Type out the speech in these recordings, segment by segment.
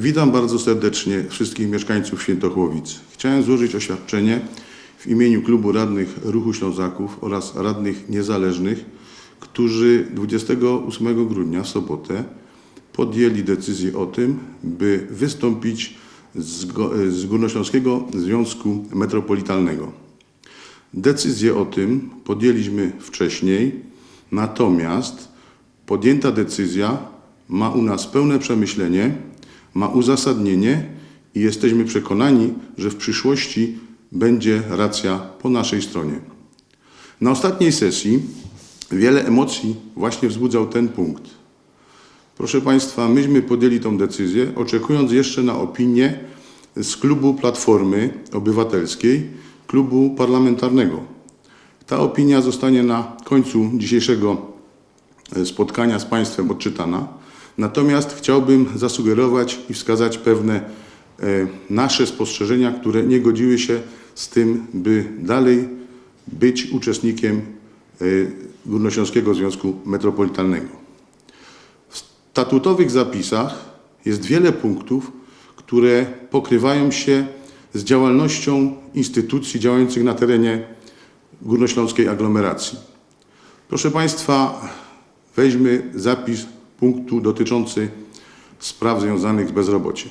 Witam bardzo serdecznie wszystkich mieszkańców Świętochłowic. Chciałem złożyć oświadczenie w imieniu Klubu Radnych Ruchu Ślązaków oraz radnych niezależnych, którzy 28 grudnia w sobotę podjęli decyzję o tym, by wystąpić z, z Górnośląskiego Związku Metropolitalnego. Decyzję o tym podjęliśmy wcześniej, natomiast podjęta decyzja ma u nas pełne przemyślenie, ma uzasadnienie i jesteśmy przekonani, że w przyszłości będzie racja po naszej stronie. Na ostatniej sesji wiele emocji właśnie wzbudzał ten punkt. Proszę Państwa, myśmy podjęli tą decyzję, oczekując jeszcze na opinię z klubu Platformy Obywatelskiej, klubu parlamentarnego. Ta opinia zostanie na końcu dzisiejszego spotkania z Państwem odczytana. Natomiast chciałbym zasugerować i wskazać pewne e, nasze spostrzeżenia, które nie godziły się z tym, by dalej być uczestnikiem e, Górnośląskiego Związku Metropolitalnego. W statutowych zapisach jest wiele punktów, które pokrywają się z działalnością instytucji działających na terenie górnośląskiej aglomeracji. Proszę Państwa, weźmy zapis punktu dotyczący spraw związanych z bezrobociem.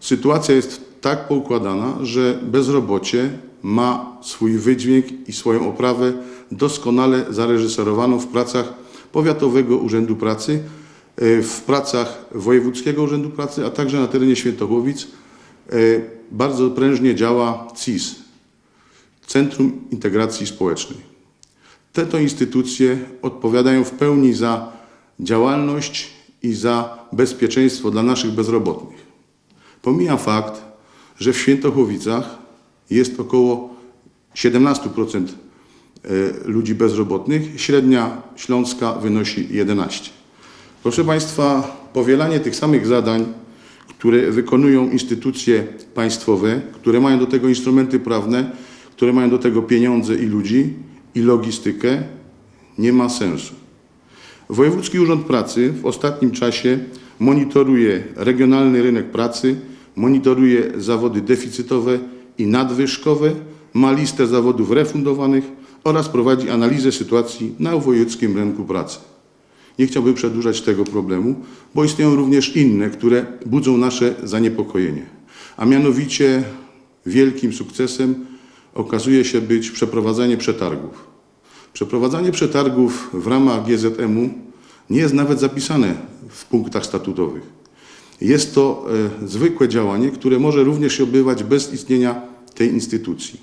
Sytuacja jest tak poukładana, że bezrobocie ma swój wydźwięk i swoją oprawę doskonale zareżyserowaną w pracach Powiatowego Urzędu Pracy, e, w pracach Wojewódzkiego Urzędu Pracy, a także na terenie Świętochłowic e, bardzo prężnie działa CIS, Centrum Integracji Społecznej. Te to instytucje odpowiadają w pełni za działalność i za bezpieczeństwo dla naszych bezrobotnych. Pomijam fakt, że w Świętochłowicach jest około 17% e, ludzi bezrobotnych, średnia śląska wynosi 11%. Proszę Państwa, powielanie tych samych zadań, które wykonują instytucje państwowe, które mają do tego instrumenty prawne, które mają do tego pieniądze i ludzi i logistykę, nie ma sensu. Wojewódzki Urząd Pracy w ostatnim czasie monitoruje regionalny rynek pracy, monitoruje zawody deficytowe i nadwyżkowe, ma listę zawodów refundowanych oraz prowadzi analizę sytuacji na wojewódzkim rynku pracy. Nie chciałbym przedłużać tego problemu, bo istnieją również inne, które budzą nasze zaniepokojenie. A mianowicie wielkim sukcesem okazuje się być przeprowadzenie przetargów. Przeprowadzanie przetargów w ramach GZM-u nie jest nawet zapisane w punktach statutowych. Jest to e, zwykłe działanie, które może również się odbywać bez istnienia tej instytucji.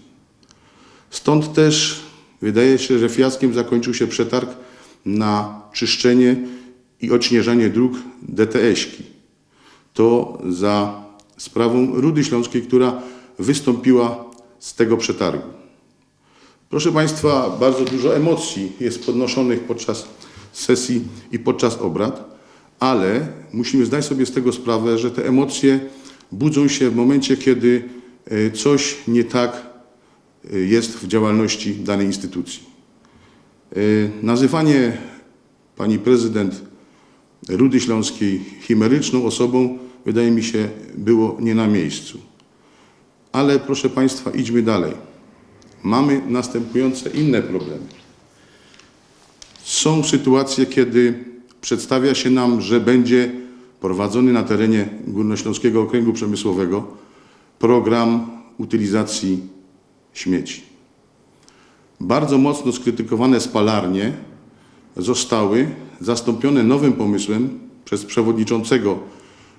Stąd też wydaje się, że fiaskiem zakończył się przetarg na czyszczenie i odśnieżanie dróg DTS-ki. To za sprawą Rudy Śląskiej, która wystąpiła z tego przetargu. Proszę Państwa, bardzo dużo emocji jest podnoszonych podczas sesji i podczas obrad, ale musimy zdać sobie z tego sprawę, że te emocje budzą się w momencie, kiedy e, coś nie tak e, jest w działalności danej instytucji. E, Nazywanie pani prezydent Rudy Śląskiej chimeryczną osobą wydaje mi się było nie na miejscu. Ale proszę Państwa, idźmy dalej. Mamy następujące inne problemy. Są sytuacje, kiedy przedstawia się nam, że będzie prowadzony na terenie Górnośląskiego Okręgu Przemysłowego program utylizacji śmieci. Bardzo mocno skrytykowane spalarnie zostały zastąpione nowym pomysłem przez przewodniczącego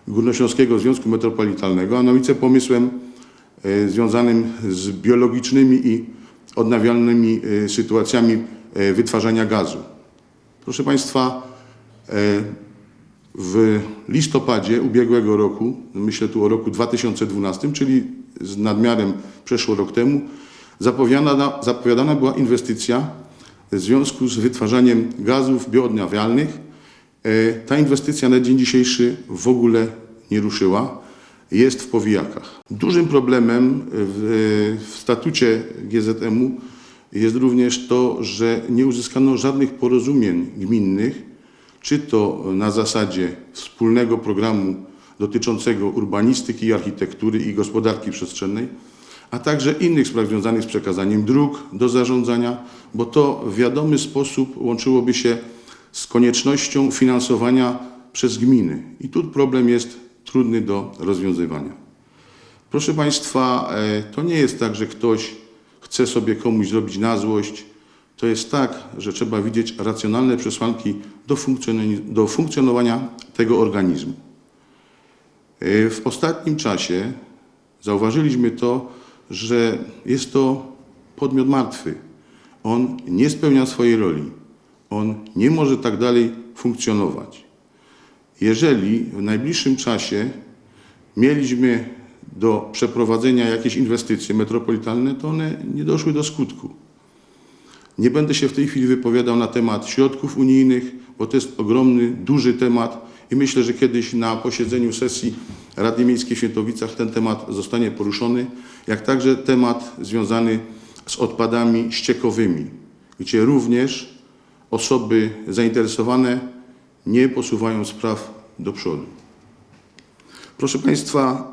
Górnośląskiego Związku Metropolitalnego, a mianowicie pomysłem związanym z biologicznymi i odnawialnymi e, sytuacjami e, wytwarzania gazu. Proszę Państwa, e, w listopadzie ubiegłego roku, myślę tu o roku 2012, czyli z nadmiarem przeszło rok temu, zapowiadana, zapowiadana była inwestycja w związku z wytwarzaniem gazów bioodnawialnych. E, Ta inwestycja na dzień dzisiejszy w ogóle nie ruszyła, jest w powijakach. Dużym problemem w, w statucie GZM-u jest również to, że nie uzyskano żadnych porozumień gminnych, czy to na zasadzie wspólnego programu dotyczącego urbanistyki, i architektury i gospodarki przestrzennej, a także innych spraw związanych z przekazaniem dróg do zarządzania, bo to w wiadomy sposób łączyłoby się z koniecznością finansowania przez gminy. I tu problem jest trudny do rozwiązywania. Proszę Państwa, e, to nie jest tak, że ktoś chce sobie komuś zrobić na złość. To jest tak, że trzeba widzieć racjonalne przesłanki do, do funkcjonowania tego organizmu. E, W ostatnim czasie zauważyliśmy to, że jest to podmiot martwy. On nie spełnia swojej roli. On nie może tak dalej funkcjonować. Jeżeli w najbliższym czasie mieliśmy do przeprowadzenia jakieś inwestycje metropolitalne, to one nie doszły do skutku. Nie będę się w tej chwili wypowiadał na temat środków unijnych, bo to jest ogromny, duży temat i myślę, że kiedyś na posiedzeniu sesji Rady Miejskiej w Świętowicach ten temat zostanie poruszony, jak także temat związany z odpadami ściekowymi, gdzie również osoby zainteresowane nie posuwają spraw do przodu. Proszę Państwa,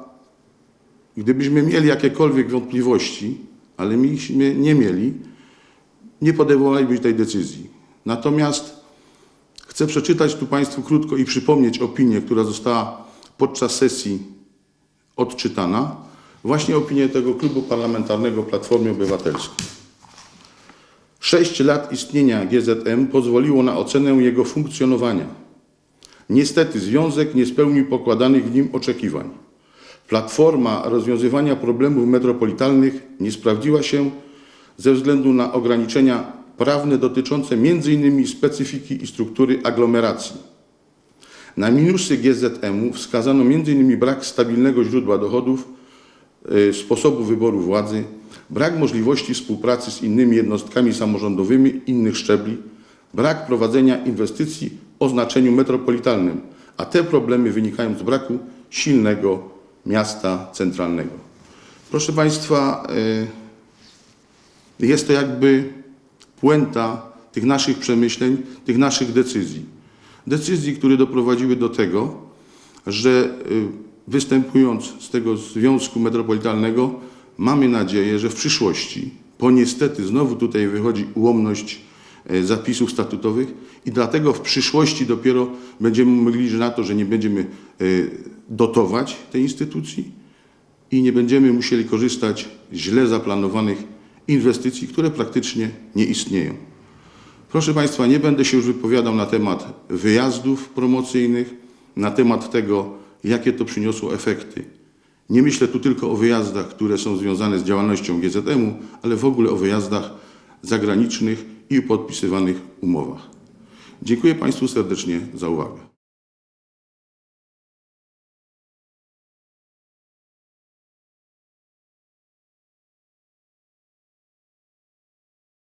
gdybyśmy mieli jakiekolwiek wątpliwości, ale myśmy nie mieli, nie podejmowalibyśmy tej decyzji. Natomiast chcę przeczytać tu Państwu krótko i przypomnieć opinię, która została podczas sesji odczytana. Właśnie opinię tego klubu parlamentarnego Platformy Obywatelskiej. Sześć lat istnienia GZM pozwoliło na ocenę jego funkcjonowania. Niestety związek nie spełnił pokładanych w nim oczekiwań. Platforma rozwiązywania problemów metropolitalnych nie sprawdziła się ze względu na ograniczenia prawne dotyczące m.in. specyfiki i struktury aglomeracji. Na minusy GZM-u wskazano m.in. brak stabilnego źródła dochodów, sposobu wyboru władzy, brak możliwości współpracy z innymi jednostkami samorządowymi innych szczebli, brak prowadzenia inwestycji o znaczeniu metropolitalnym, a te problemy wynikają z braku silnego miasta centralnego. Proszę Państwa, y, jest to jakby puenta tych naszych przemyśleń, tych naszych decyzji. Decyzji, które doprowadziły do tego, że y, występując z tego związku metropolitalnego, mamy nadzieję, że w przyszłości, bo niestety znowu tutaj wychodzi ułomność e, zapisów statutowych i dlatego w przyszłości dopiero będziemy mogli na to, że nie będziemy e, dotować tej instytucji i nie będziemy musieli korzystać z źle zaplanowanych inwestycji, które praktycznie nie istnieją. Proszę Państwa, nie będę się już wypowiadał na temat wyjazdów promocyjnych, na temat tego, jakie to przyniosło efekty. Nie myślę tu tylko o wyjazdach, które są związane z działalnością GZM-u, ale w ogóle o wyjazdach zagranicznych i podpisywanych umowach. Dziękuję Państwu serdecznie za uwagę.